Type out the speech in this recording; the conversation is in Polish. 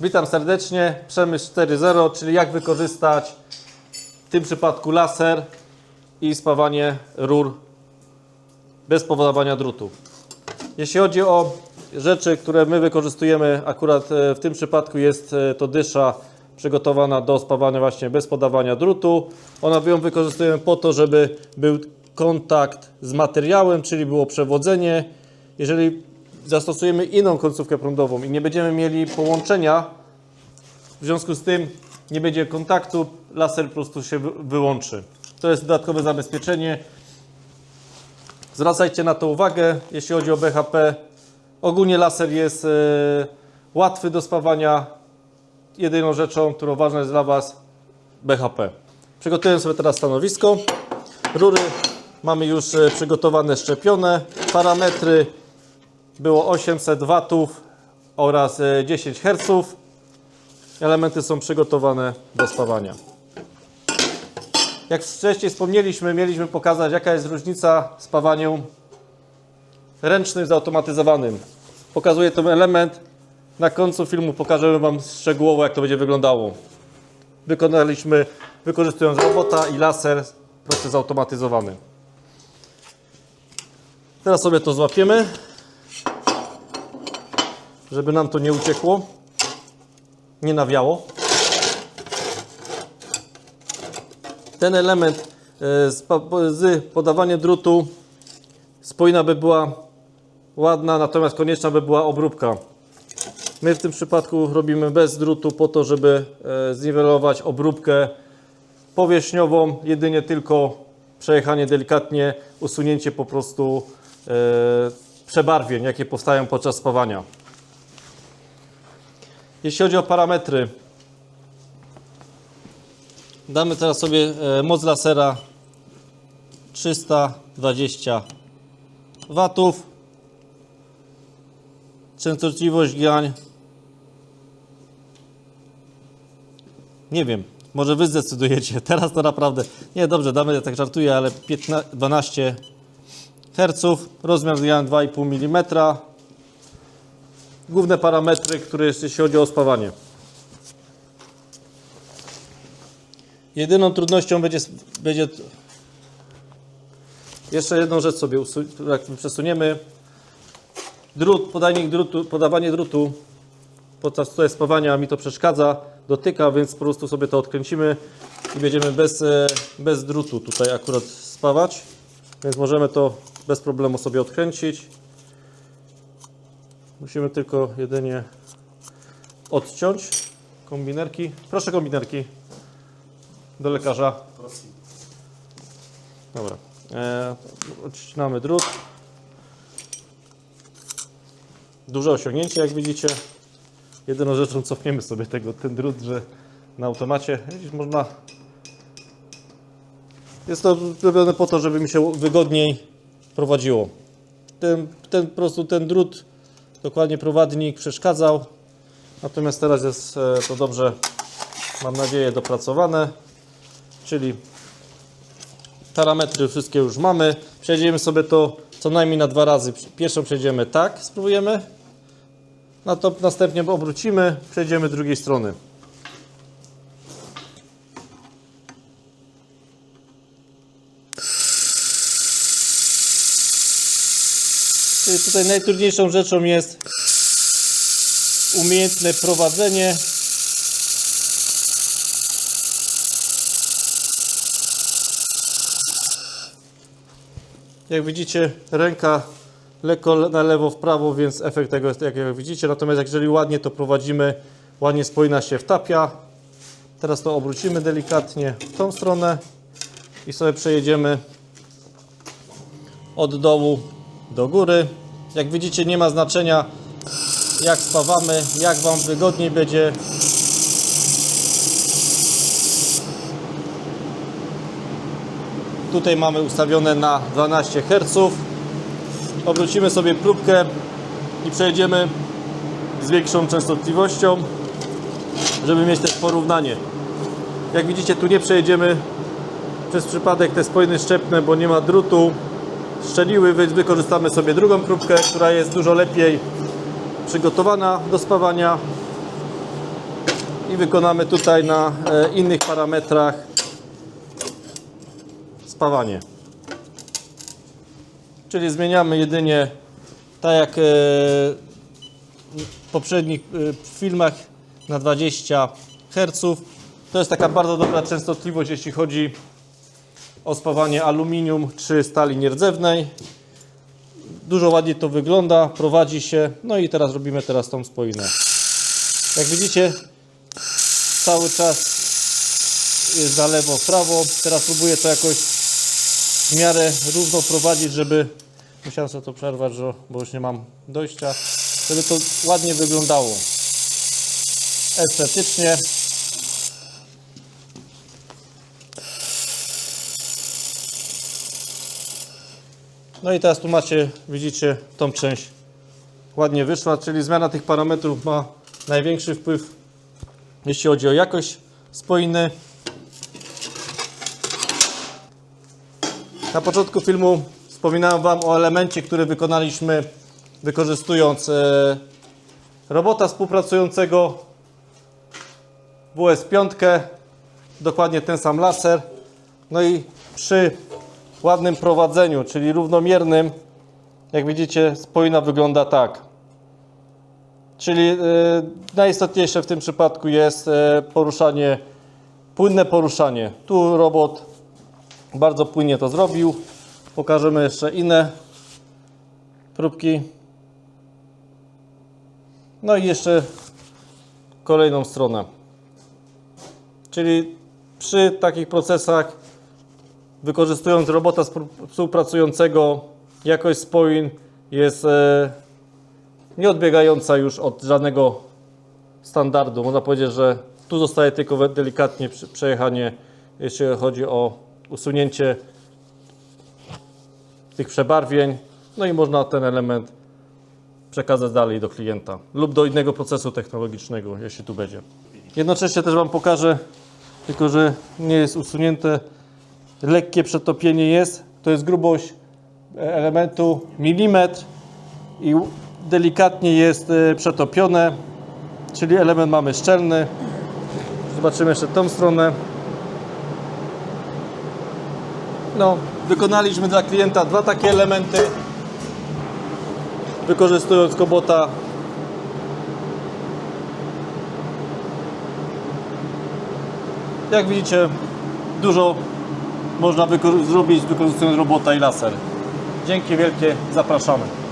Witam serdecznie. Przemysł 4.0, czyli jak wykorzystać w tym przypadku laser i spawanie rur bez powodowania drutu. Jeśli chodzi o rzeczy, które my wykorzystujemy, akurat e, w tym przypadku jest e, to dysza przygotowana do spawania właśnie bez podawania drutu. Ona ją wykorzystujemy po to, żeby był kontakt z materiałem, czyli było przewodzenie. Jeżeli zastosujemy inną końcówkę prądową i nie będziemy mieli połączenia, w związku z tym nie będzie kontaktu, laser po prostu się wy- wyłączy. To jest dodatkowe zabezpieczenie. Zwracajcie na to uwagę, jeśli chodzi o BHP. Ogólnie laser jest e, łatwy do spawania. Jedyną rzeczą, którą ważna jest dla Was, BHP. Przygotuję sobie teraz stanowisko. Rury mamy już e, przygotowane, szczepione. Parametry było 800 watów oraz e, 10 Hz. Elementy są przygotowane do spawania. Jak wcześniej wspomnieliśmy, mieliśmy pokazać, jaka jest różnica w spawaniu ręcznym z automatyzowanym. Pokazuję ten element. Na końcu filmu pokażemy Wam szczegółowo, jak to będzie wyglądało. Wykonaliśmy, wykorzystując robota i laser, proces zautomatyzowany. Teraz sobie to złapiemy, żeby nam to nie uciekło, nie nawiało. ten element e, z, podawaniem drutu spójna by była ładna, natomiast konieczna by była obróbka. My w tym przypadku robimy bez drutu po to, żeby e, zniwelować obróbkę powierzchniową, jedynie tylko przejechanie delikatnie, usunięcie po prostu e, przebarwień, jakie powstają podczas spawania. Jeśli chodzi o parametry, Damy teraz sobie e, moc lasera 320 watów. Częstotliwość grań. Nie wiem, może wy zdecydujecie. Teraz to naprawdę. Nie, dobrze, damy, ja tak żartuję, ale 15, 12 Hz. Rozmiar grań 2,5 mm. Główne parametry, które jeśli chodzi o spawanie. Jedyną trudnością będzie, będzie jeszcze jedną rzecz sobie jak przesuniemy. Drut, podajnik drutu, podawanie drutu podczas tutaj spawania mi to przeszkadza, dotyka, więc po prostu sobie to odkręcimy i będziemy bez, e, bez drutu tutaj akurat spawać. Więc możemy to bez problemu sobie odkręcić. Musimy tylko jedynie odciąć kombinerki. Proszę kombinerki do lekarza. Dobra. E, odcinamy drut. Duże osiągnięcie, jak widzicie. Jedyną rzeczą cofniemy sobie tego, ten drut, że na automacie. Widzisz, można. Jest to zrobione po to, żeby mi się wygodniej prowadziło. Ten, ten po prostu ten drut, dokładnie prowadnik przeszkadzał. Natomiast teraz jest e, to dobrze, mam nadzieję, dopracowane czyli parametry wszystkie już mamy. Przejdziemy sobie to co najmniej na dwa razy. Pierwszą przejdziemy tak, spróbujemy. No to następnie obrócimy, przejdziemy drugiej strony. Tutaj najtrudniejszą rzeczą jest umiejętne prowadzenie Jak widzicie, ręka lekko na lewo, w prawo, więc efekt tego jest jak widzicie. Natomiast jeżeli ładnie to prowadzimy, ładnie spójna się wtapia. Teraz to obrócimy delikatnie w tą stronę i sobie przejedziemy od dołu do góry. Jak widzicie, nie ma znaczenia jak spawamy, jak Wam wygodniej będzie. Tutaj mamy ustawione na 12 Hz. Obrócimy sobie próbkę i przejedziemy z większą częstotliwością, żeby mieć też porównanie. Jak widzicie, tu nie przejedziemy przez przypadek te spojny szczepne, bo nie ma drutu. Szczeliły, więc wykorzystamy sobie drugą próbkę, która jest dużo lepiej przygotowana do spawania. i wykonamy tutaj na e, innych parametrach spawanie. Czyli zmieniamy jedynie tak jak e, w poprzednich e, filmach na 20 Hz. To jest taka bardzo dobra częstotliwość, jeśli chodzi o spawanie aluminium czy stali nierdzewnej. Dużo ładniej to wygląda, prowadzi się. No i teraz robimy teraz tą spoinę. Jak widzicie, cały czas jest za lewo, w prawo. Teraz próbuję to jakoś w miarę równo prowadzić, żeby musiałem sobie to przerwać, bo już nie mam dojścia, żeby to ładnie wyglądało estetycznie. No i teraz tu macie, widzicie, tą część ładnie wyszła, czyli zmiana tych parametrów ma największy wpływ, jeśli chodzi o jakość spoiny. Na początku filmu wspominałem Wam o elemencie, który wykonaliśmy wykorzystując e, robota współpracującego WS5, dokładnie ten sam laser. No i przy ładnym prowadzeniu, czyli równomiernym, jak widzicie, spoina wygląda tak. Czyli e, najistotniejsze w tym przypadku jest e, poruszanie, płynne poruszanie. Tu robot bardzo płynnie to zrobił. Pokażemy jeszcze inne próbki. No i jeszcze kolejną stronę. Czyli przy takich procesach, wykorzystując robota współpracującego, jakość spoin jest e, nieodbiegająca już od żadnego standardu. Można powiedzieć, że tu zostaje tylko delikatnie przejechanie, jeśli chodzi o usunięcie tych przebarwień. No i można ten element przekazać dalej do klienta lub do innego procesu technologicznego, jeśli tu będzie. Jednocześnie też Wam pokażę, tylko że nie jest usunięte, lekkie przetopienie jest. To jest grubość e, elementu milimetr i delikatnie jest e, przetopione, czyli element mamy szczelny. Zobaczymy jeszcze tą stronę. No, wykonaliśmy dla klienta dwa takie elementy, wykorzystując kobota. Jak widzicie, dużo można zrobić wykorzystując robota i laser. Dzięki wielkie, zapraszamy.